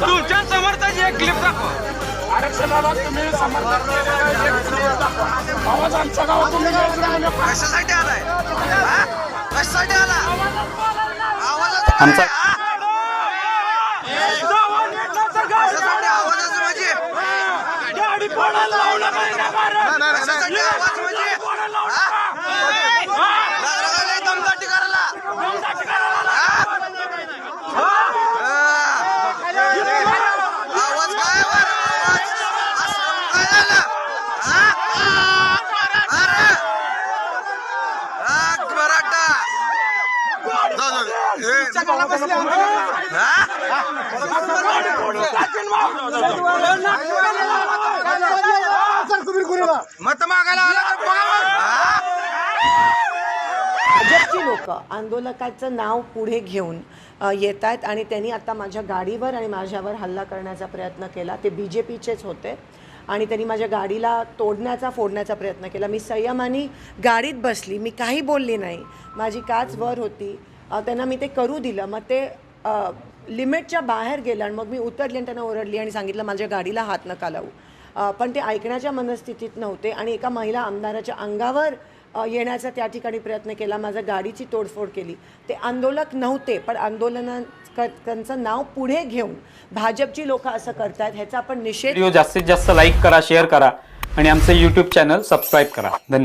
तुमच्या समर्थाची एक क्लिप दाखवा. आरक्षणाला तुम्ही समर्थन. आवाज आमच्या गावात तुम्ही. द्यायचा म्हणजे कशासाठी आलाय? आमचा- मत मागायला लोक आंदोलकाचं नाव पुढे घेऊन येत आहेत आणि त्यांनी आता माझ्या गाडीवर आणि माझ्यावर हल्ला करण्याचा प्रयत्न केला. ते बी जे पीचेच होते आणि त्यांनी माझ्या गाडीला तोडण्याचा फोडण्याचा प्रयत्न केला. मी संयमाने गाडीत बसली. मी काही बोलली नाही. माझी काच वर होती. त्यांना मी ते करू दिलं. मग ते लिमिटच्या बाहेर गेलं आणि मग मी उतरली आणि त्यांना ओरडली आणि सांगितलं माझ्या गाडीला हात नका लावू. पण ते ऐकण्याच्या मनस्थितीत नव्हते आणि एका महिला आमदाराच्या अंगावर येण्याचा त्या ठिकाणी प्रयत्न केला. माझ्या गाडीची तोडफोड केली. ते आंदोलक नव्हते पण आंदोलना त्यांचं नाव पुढे घेऊन भाजपची लोक असं करतात ह्याचा आपण निषेध जास्तीत जास्त लाईक करा शेअर करा आणि आमचं यूट्यूब चॅनल सबस्क्राईब करा. धन्यवाद.